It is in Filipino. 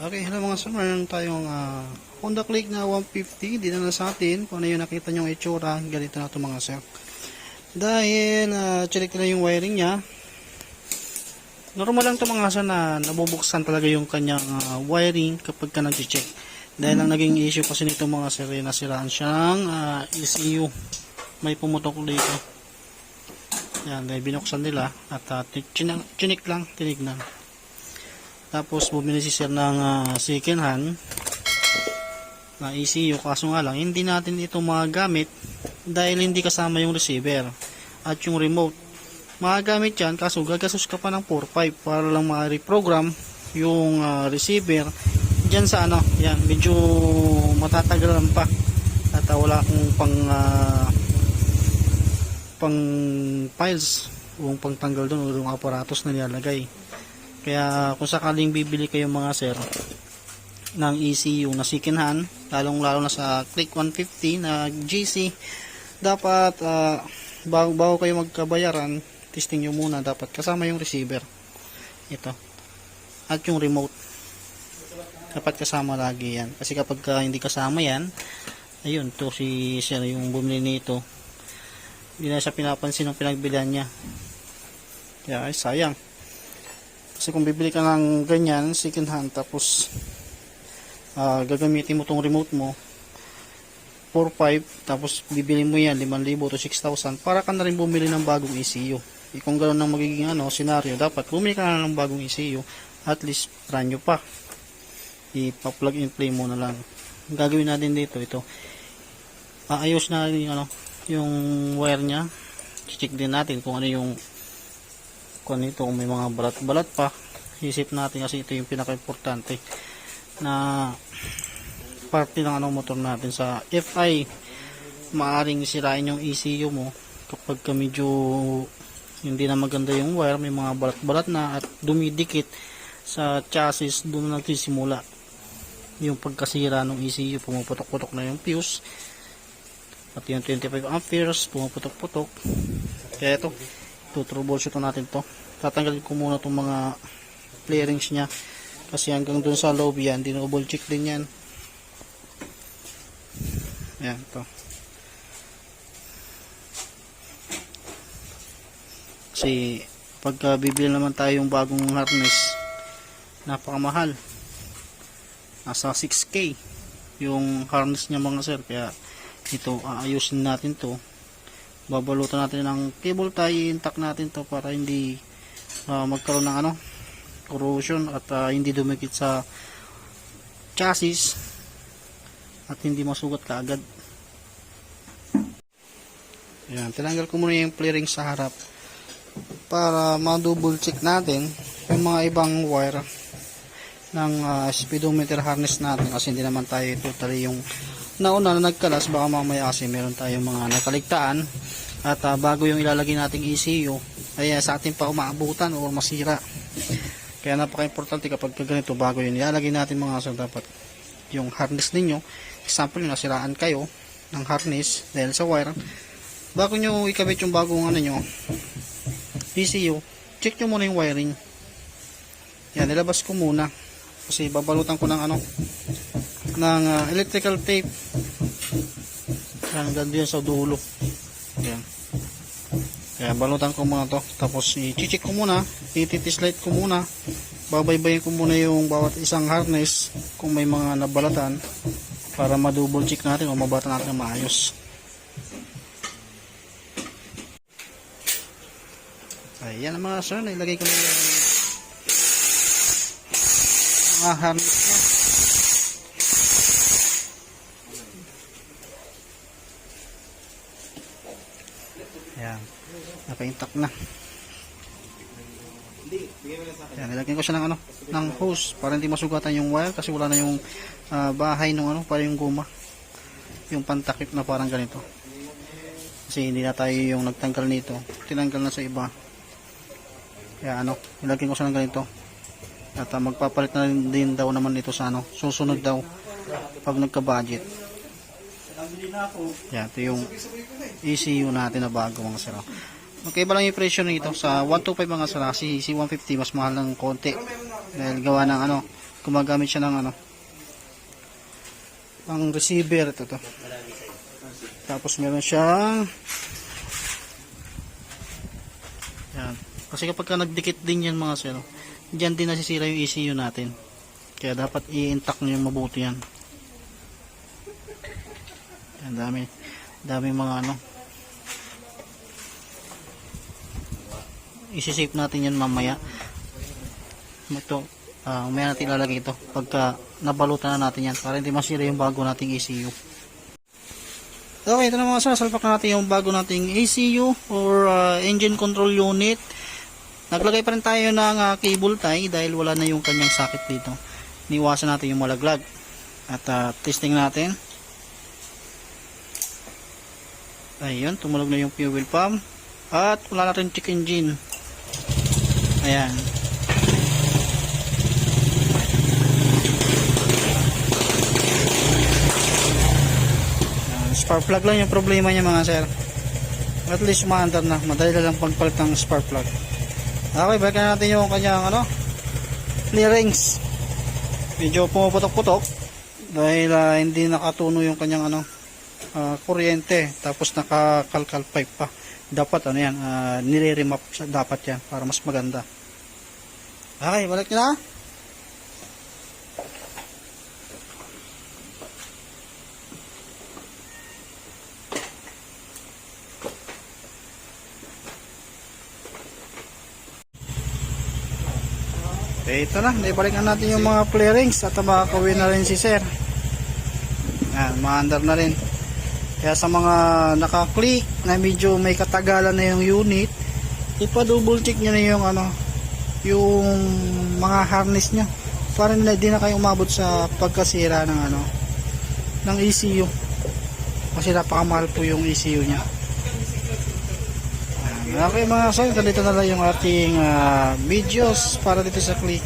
Okay, hello mga sir. Meron tayong ah, Honda Click na 150. Dinala sa atin. Kung ano yung nakita nyo itsura, ganito na ito mga sir. Dahil, uh, check na yung wiring niya. Normal lang ito mga sir na nabubuksan talaga yung kanyang ah, wiring kapag ka nag-check. Dahil ang naging issue kasi nito mga sir, ay nasiraan siyang ah, ECU. May pumutok dito. Yan, dahil binuksan nila at uh, chinik lang, tinignan. Tapos bumili si sir ng uh, second hand na ECU kaso nga lang hindi natin ito magagamit dahil hindi kasama yung receiver at yung remote. Magagamit yan kaso gagasos ka pa ng 4.5 para lang ma-reprogram yung uh, receiver dyan sa ano, yan, medyo matatagalan pa at uh, wala akong pang uh, pang files o pang tanggal doon o yung aparatos na nilalagay kaya kung sakaling bibili kayo mga sir ng ECU na second hand, lalong lalo na sa Click 150 na GC, dapat ah, bago, bago kayo magkabayaran, testing nyo muna, dapat kasama yung receiver. Ito. At yung remote. Dapat kasama lagi yan. Kasi kapag ka hindi kasama yan, ayun, to si sir yung bumili nito. Hindi na siya pinapansin ng pinagbilihan niya. Kaya ay sayang. Kasi kung bibili ka ng ganyan, second hand, tapos ah, gagamitin mo tong remote mo, 4.5, tapos bibili mo yan, 5,000 to 6,000, para ka na rin bumili ng bagong ECU. E kung gano'n ang magiging ano, senaryo, dapat bumili ka na ng bagong ECU, at least brand new pa. Ipa-plug and play mo na lang. Ang gagawin natin dito, ito. Aayos na yung, ano, yung wire niya. Check din natin kung ano yung kung ito kung may mga balat-balat pa. Isip natin kasi ito yung pinaka-importante na parte ng ano motor natin sa FI maaring sirain yung ECU mo kapag ka medyo hindi na maganda yung wire may mga balat-balat na at dumidikit sa chassis doon na nagsisimula yung pagkasira ng ECU pumuputok-putok na yung fuse. Pati yung 25 amperes pumuputok-putok. Kaya ito tutroubleshoot natin to tatanggalin ko muna itong mga clearings nya kasi hanggang dun sa loob yan dinouble check din yan. Yan to kasi pagka bibili naman tayo yung bagong harness napakamahal. Nasa 6k yung harness niya mga sir. Kaya ito aayusin natin to. Babalutan natin ng cable tie intact natin to para hindi uh, magkaroon ng ano corrosion at uh, hindi dumikit sa chassis at hindi masugat kaagad. Yan tinanggal ko muna yung flaring sa harap para ma-double check natin yung mga ibang wire ng uh, speedometer harness natin kasi hindi naman tayo totally yung nauna na nagkalas. Baka mamaya kasi meron tayong mga nakaligtaan at uh, bago yung ilalagay nating ECU ay uh, sa atin pa umaabutan o masira. Kaya napaka-importante kapag ganito bago yun ilalagay natin mga sir dapat yung harness ninyo example yung nasiraan kayo ng harness dahil sa wire. Bago nyo ikabit yung bagong ano nyo ECU check nyo muna yung wiring. Yan nilabas ko muna. Kasi babalutan ko ng ano ng uh, electrical tape. Yan ganda yan sa dulo. Yan kaya balutan ko muna to. Tapos i-check ko muna. Ititis light ko muna. Babaybayin ko muna yung bawat isang harness kung may mga nabalatan para ma-double check natin o mabata natin na maayos. Ayan ang mga sir. Nailagay ko na yung mga harness niya. Ayan. Naka-intact na. Ayan, nilagyan ko siya ng ano, ng hose para hindi masugatan yung wire kasi wala na yung ah, bahay ng ano, para yung guma. Yung pantakip na parang ganito. Kasi hindi na tayo yung nagtanggal nito. Tinanggal na sa iba. Kaya ano, nilagyan ko siya ng ganito. At ah, magpapalit na din daw naman ito sa ano, susunod daw pag nagka-budget. Yan, ito yung ECU natin na bago mga sir. Magkaiba lang yung presyo nito sa 125 mga sir. Si, si 150 mas mahal ng konti. Dahil gawa ng ano, gumagamit siya ng ano ang receiver ito to tapos meron siyang yan kasi kapag ka nagdikit din yan mga sir dyan din nasisira yung ECU natin kaya dapat i-intact nyo yung mabuti yan yan dami dami mga ano. Isi-save natin yan mamaya. Ito ah mamaya natin ilalagay ito pagka nabalutan na natin yan para hindi masira yung bago nating ECU okay ito na mga sir. Salpak na natin yung bago nating ECU or ah, engine control unit. Naglagay pa rin tayo ng ah, cable tie dahil wala na yung kanyang socket dito. Niwasan natin yung malaglag. At ah, testing natin ayun tumulog na yung fuel pump. At wala natin check engine. Ayan. Ayan, spark plug lang yung problema niya mga sir. At least umaandar na. Madali na lang pagpalit ng spark plug. Okay balikan na natin yung kanyang ano clearings. Medyo pumuputok-putok. Dahil ah, hindi nakatuno yung kanyang ano ah, kuryente tapos nakakalkal pipe pa dapat ano yan uh, nire-remap dapat yan para mas maganda okay balik na Okay, ito na. Naibalik na natin yung mga clearings at makakawin na rin si sir. Yan, maandar na rin. Kaya sa mga naka-click na medyo may katagalan na yung unit, ipa-double check nyo na yung ano, yung mga harness nyo. Para na di na kayo umabot sa pagkasira ng ano ng ECU kasi napakamahal po yung ECU nya Ayan. okay mga sir ganito na lang yung ating ah, videos para dito sa click